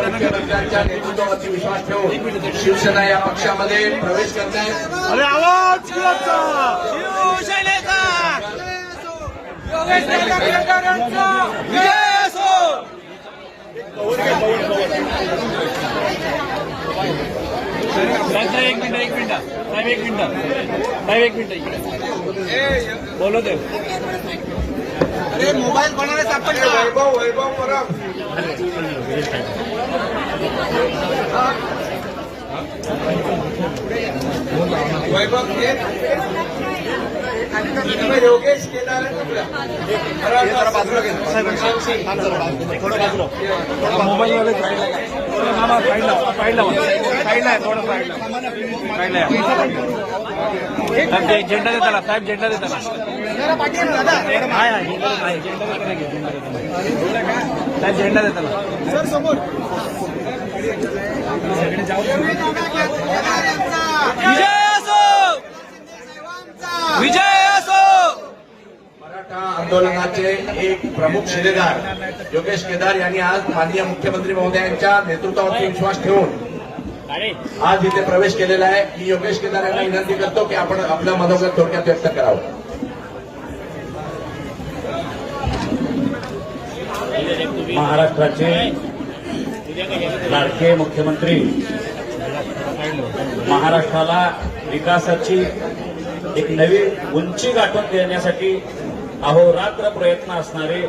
माननीय मुख्यमंत्र्यांच्या नेतृत्वावरती विश्वास ठेवून शिवसेना या पक्षामध्ये प्रवेश करत आहे. अरे आवाज एक मिनिट एक मिनिट. साहेब एक मिनिट. साहेब एक मिनिट आहे अरे मोबाईल कोणाला सापडला वैभव वैभव परब. वैभव योगेश केदार जरा बाजूला घे. मोबाईल मध्ये साईडला मामा साईडला साईडला साईडला आहे थोडं साईडला साईडला आहे. झेंडा दे त्याला साहेब झेंडा दे हाय झेंडा दे, हाय, झेंडा दे त्याला घे, झेंडा दे त्याला. साहेब झेंडा दे त्याला सर समोर. विजय असो! विजय असो! मराठा आंदोलनाचे एक प्रमुख शिलेदार योगेश केदार यांनी आज माननीय मुख्यमंत्री महोदयांच्या नेतृत्वावरती विश्वास ठेवून आज इथे प्रवेश केलेला आहे. मी योगेश केदार यांना विनंती करतो की आपण आपलं मनोगत थोडक्यात व्यक्त करावं. महाराष्ट्राचे लाडके मुख्यमंत्री महाराष्ट्राला विकासाची एक नवी उंची गाठून देण्यासाठी अहोरात्र प्रयत्न असणारे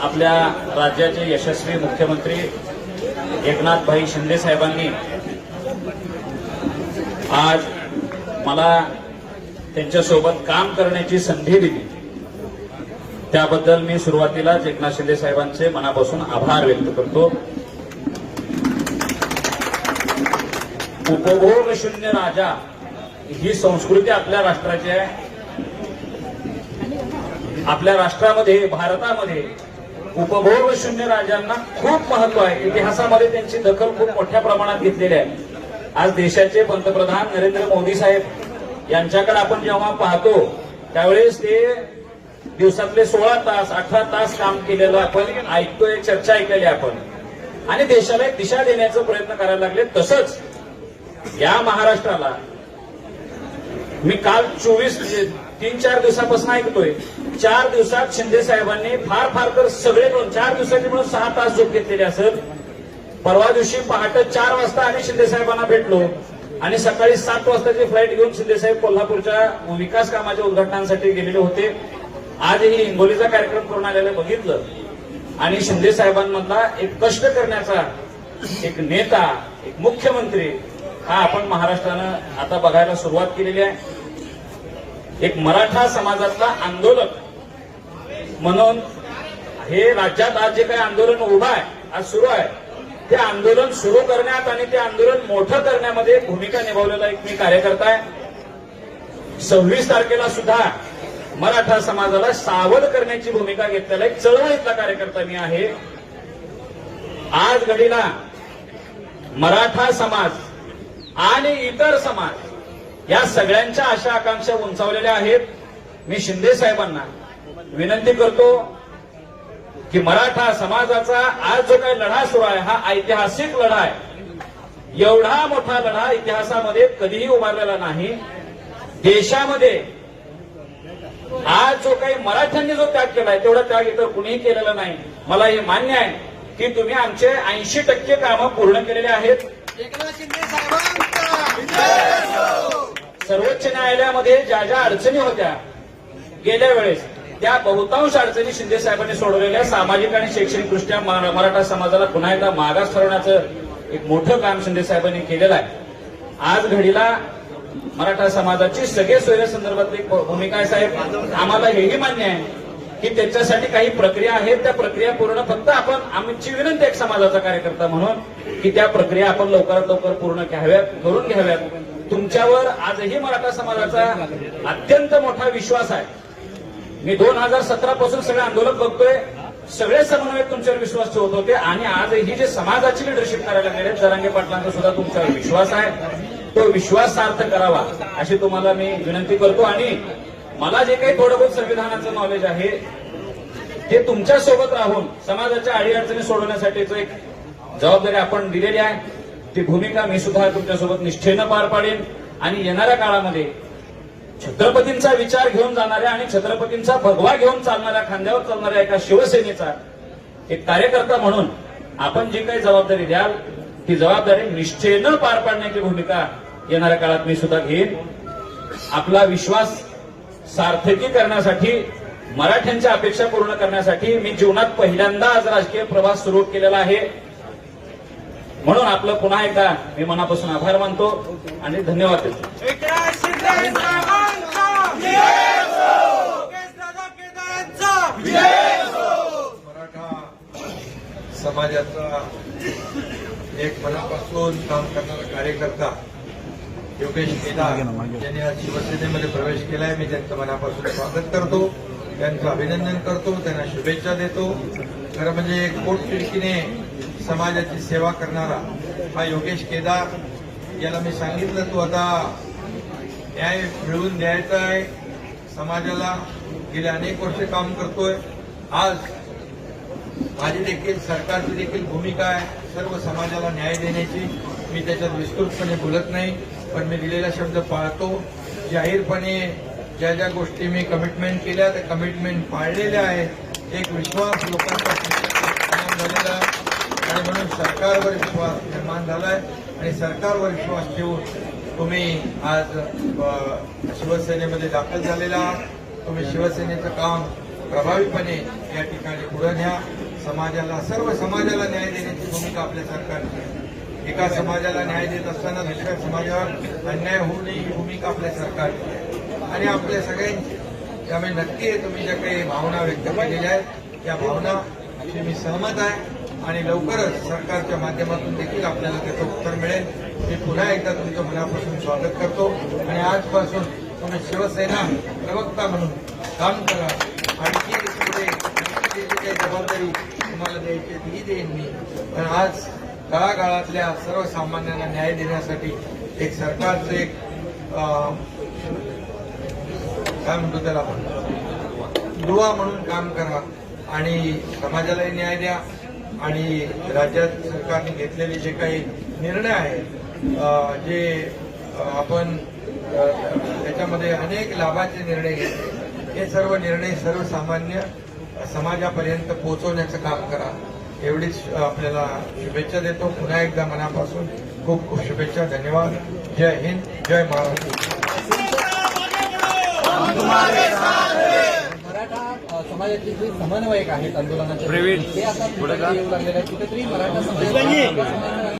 आपल्या राज्याचे यशस्वी मुख्यमंत्री एकनाथभाई शिंदे साहेबांनी आज मला त्यांच्यासोबत काम करण्याची संधी दिली. त्याबद्दल मी सुरुवातीला एकनाथ शिंदे साहेबांचे मनापासून आभार व्यक्त करतो. उपभोग शून्य राजा ही संस्कृती आपल्या राष्ट्राची आहे. आपल्या राष्ट्रामध्ये भारतामध्ये उपभोग शून्य राजांना खूप महत्त्व आहे. इतिहासामध्ये त्यांची दखल खूप मोठ्या प्रमाणात घेतलेली आहे. आज देशाचे पंतप्रधान नरेंद्र मोदी साहेब यांच्याकडे आपण जेव्हा पाहतो त्यावेळेस ते दिवसातले सोळा तास अठरा तास काम केलेलं आपण ऐकतोय चर्चा ऐकलेली आपण. आणि देशाला एक दिशा देण्याचा प्रयत्न करायला लागले. तसंच या महाराष्ट्राला मी काल चोवीस म्हणजे तीन चार दिवसापासून ऐकतोय. चार दिवसात शिंदे साहेबांनी फार फार तर सगळे दोन चार दिवसाची म्हणून सहा तास झोप घेतलेले असत परवा दिवशी पहाटे चार वाजता आम्ही शिंदे साहेबांना भेटलो. आणि सकाळी सात वाजताची फ्लाईट घेऊन शिंदे साहेब कोल्हापूरच्या विकास कामाच्या उद्घाटनासाठी गेलेले होते. आजही हिंगोलीचा कार्यक्रम करून आलेलं बघितलं. आणि शिंदे साहेबांमधला एक कष्ट करण्याचा एक नेता एक मुख्यमंत्री हा आपण महाराष्ट्रानं आता बघायला सुरुवात केलेली आहे. एक मराठा समाजातला आंदोलक म्हणून हे राज्यात आज जे काही आंदोलन उभं आहे आज सुरू आहे ते आंदोलन सुरू करण्यात आणि ते आंदोलन मोठं करण्यामध्ये भूमिका निभावलेला एक मी कार्यकर्ता आहे. सव्वीस तारखेला सुद्धा मराठा समाजाला सावध करण्याची भूमिका घेतलेला एक चळवळीतला कार्यकर्ता मी आहे. आज घडीला मराठा समाज आणि इतर समाज या सगळ्यांच्या आशा आकांक्षा उंचावलेल्या आहेत. मी शिंदे साहेबांना विनंती करतो की मराठा समाजाचा आज जो काही लढा सुरू आहे हा ऐतिहासिक लढा आहे. एवढा मोठा लढा इतिहासामध्ये कधीही उभारलेला नाही. देशामध्ये आज जो काही मराठ्यांनी जो त्याग केलाय तेवढा त्याग इतर कुणीही केलेला नाही. मला हे मान्य आहे की तुम्ही आमचे ऐंशी टक्के कामं पूर्ण केलेले आहेत. सर्वोच्च न्यायालयामध्ये ज्या ज्या अडचणी होत्या गेल्या वेळेस त्या बहुतांश अडचणी शिंदे साहेबांनी सोडवलेल्या सामाजिक आणि शैक्षणिक दृष्ट्या मराठा समाजाला पुन्हा एकदा मागास ठरवण्याचं एक मोठं काम शिंदे साहेबांनी केलेलं आहे. आज घडीला मराठा समाजाची सगळे सोयीसंदर्भातली भूमिका आहे साहेब. आम्हाला हेही मान्य आहे की त्याच्यासाठी काही प्रक्रिया आहेत. त्या प्रक्रिया पूर्ण फक्त आपण आमची विनंती एक समाजाचा कार्यकर्ता म्हणून की त्या प्रक्रिया आपण लवकरात लवकर पूर्ण घ्याव्यात करून घ्याव्यात. तुमच्यावर आजही मराठा समाजाचा अत्यंत मोठा विश्वास आहे. मी दोन हजार सतरा पासून सगळे आंदोलन बघतोय. सगळे समन्वयक तुमच्यावर विश्वास ठेवत होते आणि आज ही जे समाजाची लिडरशिप करायला मिळेल आहेत, जरांगे पाटलांचा सुद्धा तुमच्यावर विश्वास आहे. तो विश्वास सार्थ करावा अशी तुम्हाला मी विनंती करतो. आणि मला जे काही थोडं बहुत संविधानाचं नॉलेज आहे ते तुमच्यासोबत राहून समाजाच्या अडीअडचणी सोडवण्यासाठीच एक जबाबदारी आपण दिलेली आहे. ती भूमिका मी सुद्धा तुमच्यासोबत निष्ठेनं पार पाडेन. आणि येणाऱ्या काळामध्ये छत्रपतींचा विचार घेऊन जाणाऱ्या आणि छत्रपतींचा भगवा घेऊन चालणाऱ्या खांद्यावर चालणाऱ्या एका शिवसेनेचा एक कार्यकर्ता म्हणून आपण जी काही जबाबदारी द्याल ती जबाबदारी निश्चयनं पार पाडण्याची भूमिका येणाऱ्या काळात मी सुद्धा घेईन. आपला विश्वास सार्थकी करण्यासाठी मराठ्यांच्या अपेक्षा पूर्ण करण्यासाठी मी जीवनात पहिल्यांदा आज राजकीय प्रवास सुरू केलेला आहे. म्हणून आपलं पुन्हा एकदा मी मनापासून आभार मानतो आणि धन्यवाद देतो एकनाथ शिंदे साहेबांचा योगेश दादा केदारांचा मराठा समाजाचा एक मनापासून काम करणारा कार्यकर्ता योगेश केदार यांनी आज शिवसेनेमध्ये प्रवेश केलाय. मी त्यांचं मनापासून स्वागत करतो त्यांचं अभिनंदन करतो त्यांना शुभेच्छा देतो. खरं म्हणजे पोटतिडकीने समाजाची सेवा करणारा हा योगेश केदार याला मी सांगितलं तू आता न्याय मिळवून द्यायचा आहे. समाजाला गेले अनेक वर्ष काम करतोय. आज माझी देखील सरकारची देखील भूमिका आहे. सर्व समाजाला न्याय देण्याची. मी त्याच्यात विस्तृतपणे बोलत नाही पण मी दिलेला शब्द पाळतो. जाहीरपणे ज्या ज्या गोष्टी मी कमिटमेंट केल्या त्या कमिटमेंट पाळलेल्या आहेत. एक विश्वास लोकांचा झालेला आहे. आणि म्हणून सरकारवर विश्वास निर्माण झाला आहे आणि सरकारवर विश्वास ठेवून तुम्ही आज शिवसेनेमध्ये दाखल झालेला आहात. तुम्ही शिवसेनेचं काम प्रभावीपणे या ठिकाणी पुढे न्या. समाजाला सर्व समाजाला न्याय देण्याची भूमिका आपल्या सरकारची आहे. एका समाजाला न्याय देत असताना दुसऱ्या समाजावर अन्याय होऊ नये ही भूमिका आपल्या सरकारची आहे. आणि आपल्या सगळ्यांची. त्यामुळे नक्की तुम्ही ज्या काही भावना व्यक्त केलेल्या आहेत त्या भावनाशी मी सहमत आहे. आणि लवकरच सरकारच्या माध्यमातून देखील आपल्याला त्याचं उत्तर मिळेल. मी पुन्हा एकदा तुमचं मनापासून स्वागत करतो. आणि आजपासून तुम्ही शिवसेना प्रवक्ता म्हणून काम करा. आणखी पुढे जी काही जबाबदारी तुम्हाला द्यायची ती देईन मी. पण आज तळागाळातल्या सर्वसामान्यांना न्याय देण्यासाठी एक सरकारचं एक काय म्हणतो त्याला आपण दुवा म्हणून काम करा आणि समाजालाही न्याय द्या आणि राज्यात सरकारने घेतलेले जे काही निर्णय आहेत जे आपण त्याच्यामध्ये अनेक लाभाचे निर्णय घेतले. हे सर्व निर्णय सर्वसामान्य समाजापर्यंत पोहोचवण्याचं काम करा. एवढीच आपल्याला शुभेच्छा देतो. पुन्हा एकदा मनापासून खूप खूप शुभेच्छा. धन्यवाद. जय हिंद. जय महाराष्ट्र. समाजाचे जे समन्वयक आहेत आंदोलनाचे प्रवीण, ते आता पुढे जा. येऊ लागलेले आहेत. कुठेतरी मराठा समाजाला